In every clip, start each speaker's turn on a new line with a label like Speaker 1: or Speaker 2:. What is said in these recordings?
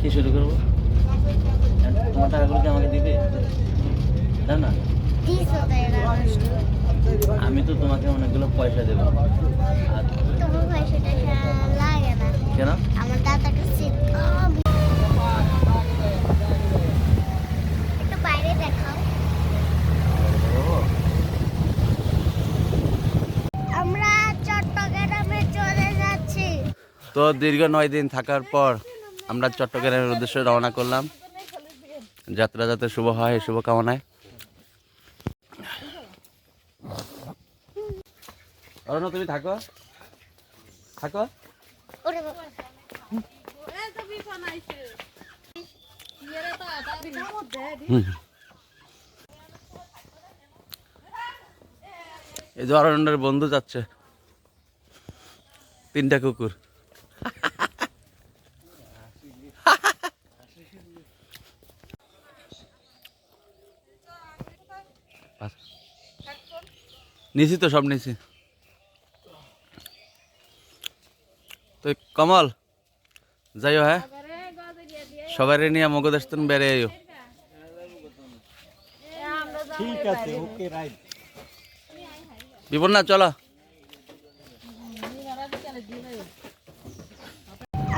Speaker 1: কি শুরু করব? তোমার টাকাগুলো কি আমাকে দিবে? দাও না। আমি তো তোমাকে অনেকগুলো পয়সা দেবো। আর
Speaker 2: তোমার পয়সাটা সারা লাগে না
Speaker 1: কেন?
Speaker 2: আমার দাদাটা সিট একটু বাইরে দেখাও আমরা চট্টগ্রামে চলে যাচ্ছি।
Speaker 1: তো দীর্ঘ নয় দিন থাকার পর আমরা চট্টগ্রামের উদ্দেশ্যে রওনা করলাম। যাত্রা যাতে শুভ হয় এই শুভকামনায় অরণ্য, তুমি থাকো। থাকো। এই যে অরণ্যের বন্ধু যাচ্ছে। তিনটা কুকুর। নিছি তো সব নিছি। তো কমল যাইও হ্যাঁ? সবাই নিয়ে মগদেশতন বেড়ে আইও।
Speaker 3: ঠিক আছে ওকে রাইট।
Speaker 1: বিপন না চলো।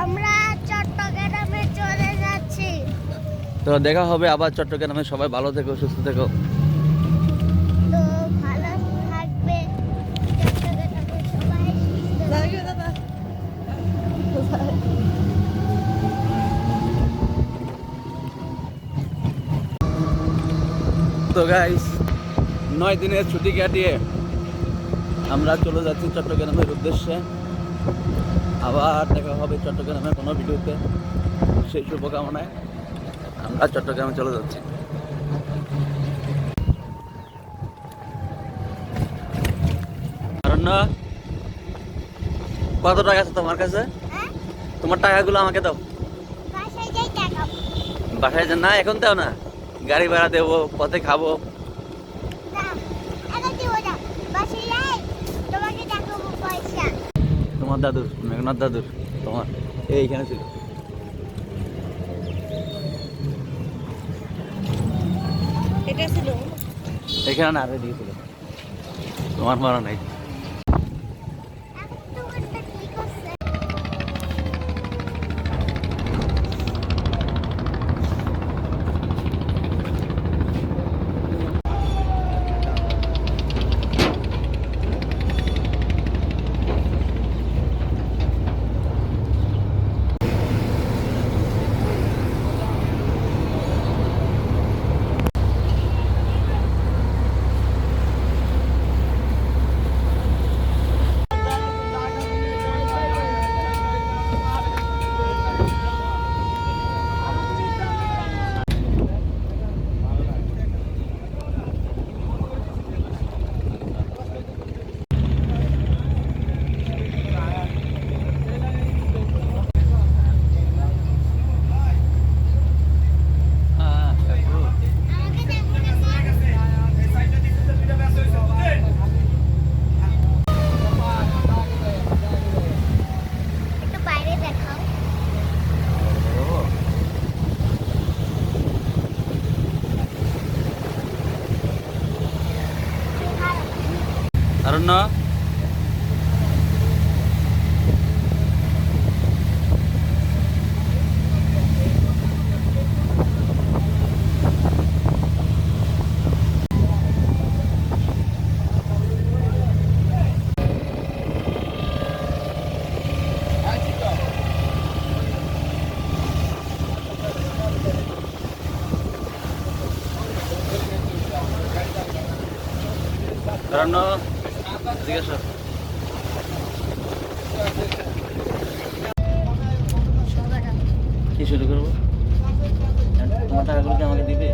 Speaker 2: আমরা চট্টগ্রামে চলে যাচ্ছি।
Speaker 1: তো দেখা হবে আবার চট্টগ্রামে। সবাই ভালো থেকো সুস্থ থেকো
Speaker 2: তো ভালো থাকবে চট্টগ্রামে সবাই সুস্থ
Speaker 1: তো গাইস নয় দিনের ছুটি কাটিয়ে আমরা চলে যাচ্ছি চট্টগ্রামের উদ্দেশ্যে। আবার দেখা হবে চট্টগ্রামের কোনো ভিডিওতে। সেই শুভকামনায় আমরা চট্টগ্রামে চলে যাচ্ছি। কত টাকা আছে তোমার কাছে?
Speaker 2: হ্যাঁ?
Speaker 1: তোমার টাকাগুলো আমাকে দাও।
Speaker 2: বাসায় যাই টাকা।
Speaker 1: বাসায় যে না এখন দাও না। গাড়ি ভাড়া দেবো পথে খাব। তোমার দাদুর মেঘনাথ দাদুর তোমার এইখানে ছিল।
Speaker 2: এটা ছিল।
Speaker 1: এখানে না আরে দিয়েছিল তোমার মারা নাই। কারণ না কারণ না জিজ্ঞেস কি শুরু করব? তোমার টাকাগুলো কি আমাকে দিবে?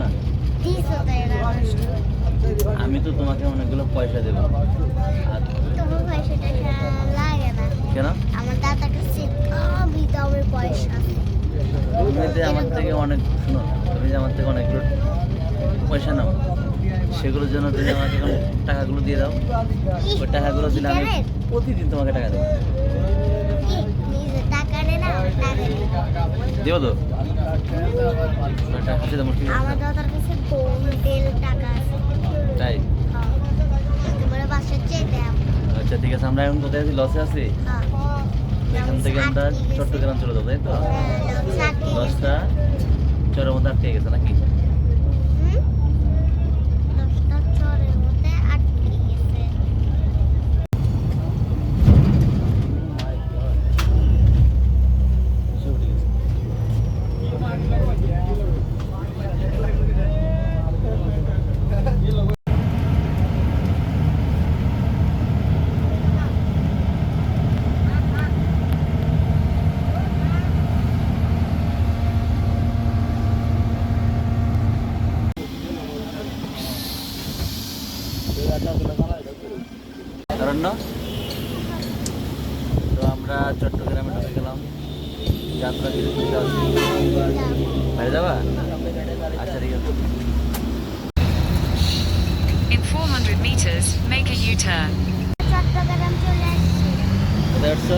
Speaker 1: না?
Speaker 2: নষ্ট।
Speaker 1: আমি তো তোমাকে অনেকগুলো পয়সা দেবো। আর
Speaker 2: না
Speaker 1: কেন?
Speaker 2: পয়সা
Speaker 1: তুমি যে আমার থেকে অনেক, শোনো, তুমি যে আমার থেকে অনেকগুলো পয়সা নাও সেগুলোর জন্য তুমি আমাকে এখন টাকাগুলো দিয়ে দাও। ওই টাকাগুলো দিলে আমি প্রতিদিন তোমাকে টাকা দেবো। দিব তো? একটা দাম ঠিক তাই?
Speaker 2: হ্যাঁ
Speaker 1: আচ্ছা ঠিক আছে আমরা এখন কোথায় আছি? লসে আছি?
Speaker 2: হ্যাঁ
Speaker 1: এখান থেকে আমরা চট্টগ্রাম চলে যাব তাই তো?
Speaker 2: হ্যাঁ,
Speaker 1: দশটা চরের মধ্যে আটকে গেছে নাকি
Speaker 2: দশটা চরের মধ্যে আটকে গেছে
Speaker 1: অরণ্য তো আমরা চট্টগ্রামে ঢুকে গেলাম। যাত্রা কিছু বুঝতে পারছি বাইরে যাবা? আচ্ছা ঠিক আছে।
Speaker 4: In 400 meters, make a U-turn.
Speaker 2: Chittagong চলে আসছি।
Speaker 1: কোথায় উঠছো?